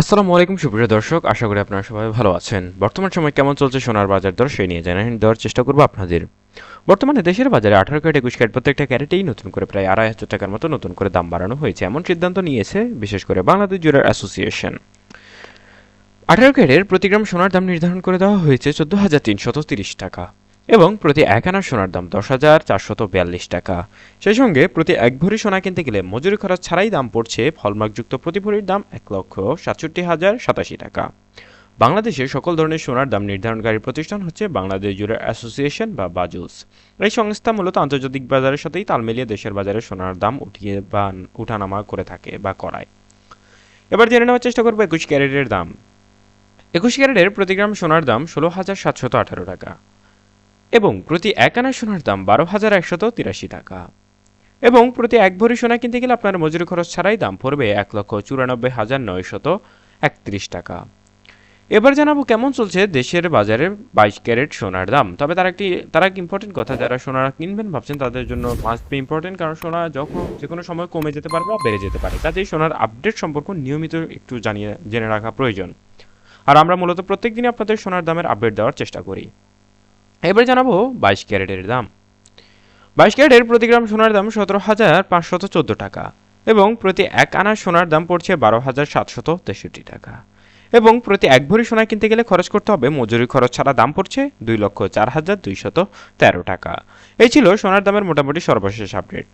আসসালামু আলাইকুম, সুপ্রিয় দর্শক। আশা করি আপনারা সবাই ভালো আছেন। বর্তমান সময় কেমন চলছে সোনার বাজার দর, সেই নিয়ে জানান দেওয়ার চেষ্টা করব আপনাদের। বর্তমানে দেশের বাজারে আঠারো ক্যারেট একুশ ক্যারেট প্রত্যেকটা ক্যারেটেই নতুন করে প্রায় আড়াই হাজার টাকার মতো নতুন করে দাম বাড়ানো হয়েছে। এমন সিদ্ধান্ত নিয়েছে, বিশেষ করে বাংলাদেশ জুয়েলার অ্যাসোসিয়েশন। আঠারো ক্যারেটের প্রতি গ্রাম সোনার দাম নির্ধারণ করে দেওয়া হয়েছে চোদ্দ হাজার তিনশত তিরিশ টাকা। এবং প্রতি এক আনার সোনার দাম দশ হাজার চারশত বিয়াল্লিশ টাকা। সেই সঙ্গে প্রতি এক ভরি সোনা কিনতে গেলে মজুরি খরচ ছাড়াই দাম পড়ছে ফলমার্কযুক্ত প্রতি ভরির দাম এক লক্ষ সাতষট্টি হাজার সাতাশি টাকা। বাংলাদেশে সকল ধরনের সোনার দাম নির্ধারণকারী প্রতিষ্ঠান হচ্ছে বাংলাদেশ জুয়েলার অ্যাসোসিয়েশন বা বাজুস। এই সংস্থা মূলত আন্তর্জাতিক বাজারের সাথেই তাল মিলিয়ে দেশের বাজারে সোনার দাম উঠিয়ে বা উঠানামা করে থাকে বা করায়। এবার জেনে নেওয়ার চেষ্টা করব একুশ ক্যারেটের দাম। একুশ ক্যারেটের প্রতি গ্রাম সোনার দাম ষোলো হাজার সাতশত আঠারো টাকা। এবং প্রতি এক আনা সোনার দাম বারো হাজার একশত তিরাশি টাকা। এবং প্রতি এক ভরি সোনা কিনতে গেলে আপনার মজুরি খরচ ছাড়াই দাম পড়বে এক লক্ষ চুরানব্বই হাজার নয়শত একত্রিশ টাকা। এবার জানাব কেমন চলছে দেশের বাজারে বাইশ ক্যারেট সোনার দাম। তবে তার একটি, তার এক ইম্পর্টেন্ট কথা, যারা সোনা কিনবেন ভাবছেন তাদের জন্য মাস্ট বি ইম্পর্টেন্ট কারণ সোনা যখন যে কোনো সময় কমে যেতে পারে বা বেড়ে যেতে পারে। কাজেই সোনার আপডেট সম্পর্ক নিয়মিত একটু জানিয়ে, জেনে রাখা প্রয়োজন। আর আমরা মূলত প্রত্যেক দিনই আপনাদের সোনার দামের আপডেট দেওয়ার চেষ্টা করি। এবার জানাব বাইশ ক্যারেটের দাম। বাইশ ক্যারেটের প্রতি গ্রাম সোনার দাম সতেরো হাজার পাঁচশত চোদ্দ টাকা এবং প্রতি এক আনা সোনার দাম পড়ছে বারো হাজার সাতশত তেষট্টি টাকা এবং প্রতি এক ভরি সোনা কিনতে গেলে খরচ করতে হবে মজুরি খরচ ছাড়া দাম পড়ছে দুই লক্ষ চার হাজার দুইশত তেরো টাকা। এই ছিল সোনার দামের মোটামুটি সর্বশেষ আপডেট